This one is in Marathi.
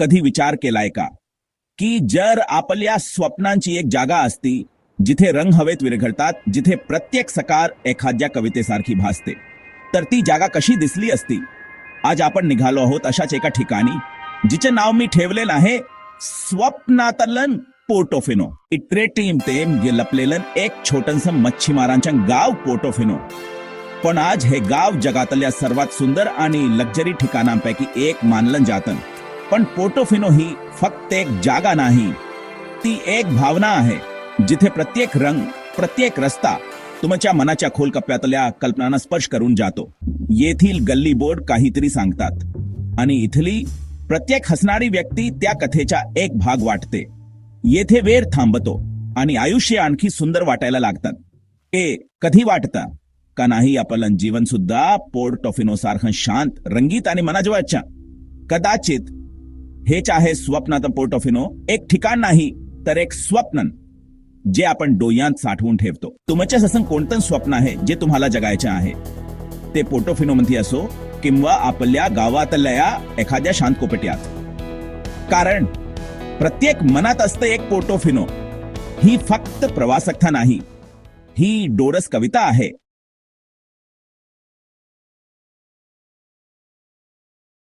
कधी विचार केलाय का? की जर आपल्या स्वप्नांची एक जागा असती जिथे रंग हवेत विरघळतात जिथे प्रत्येक सकार एखाद्या कवितेसारखी भासते तर ती जागा कशी दिसली असती? आज आपण निघालो आहोत अशाच एका ठिकाणी जिचे नाव मी ठेवलेलं आहे स्वप्नातलन पोर्टोफिनो. इतरे तेम गे लपलेलं एक छोटंस मच्छीमारांच्या गाव पोर्टोफिनो. पण आज हे गाव जगातल्या सर्वात सुंदर आणि लक्झरी ठिकाणांपैकी एक मानलं जातं. पण पोर्टोफिनो ही फक्त एक जागा नाही. ती एक भावना आहे जिथे प्रत्येक रंग प्रत्येक रस्ता तुमच्या मनाच्या खोल कप्प्यातल्या कल्पनांना स्पर्श करून जातो. येथील गल्ली बोर्ड काहीतरी सांगतात. आणि इथली प्रत्येक हसणारी व्यक्ती त्या कथेचा एक भाग वाटते. येथे वेर थांबतो आणि आयुष्य आणखी सुंदर वाटायला लागतात. ए कधी वाटतं? का नाही आपलं जीवन सुद्धा पोर्टोफिनो सारखं शांत रंगीत आणि मनाजवळच्या? कदाचित हेच आहे स्वप्नाचं पोर्टोफिनो एक ठिकाण नाही तर एक स्वप्न जे आपण डोळ्यात साठवून ठेवतो. तुमच्या ससन कोणतं स्वप्न आहे जे तुम्हाला जगायचे आहे? ते पोर्टोफिनो मध्ये असो किंवा आपल्या गावातल्या एखाद्या शांत कोपट्यात कारण प्रत्येक मनात असतं एक पोर्टोफिनो ही फक्त प्रवासकथा नाही. ही डोरस कविता आहे.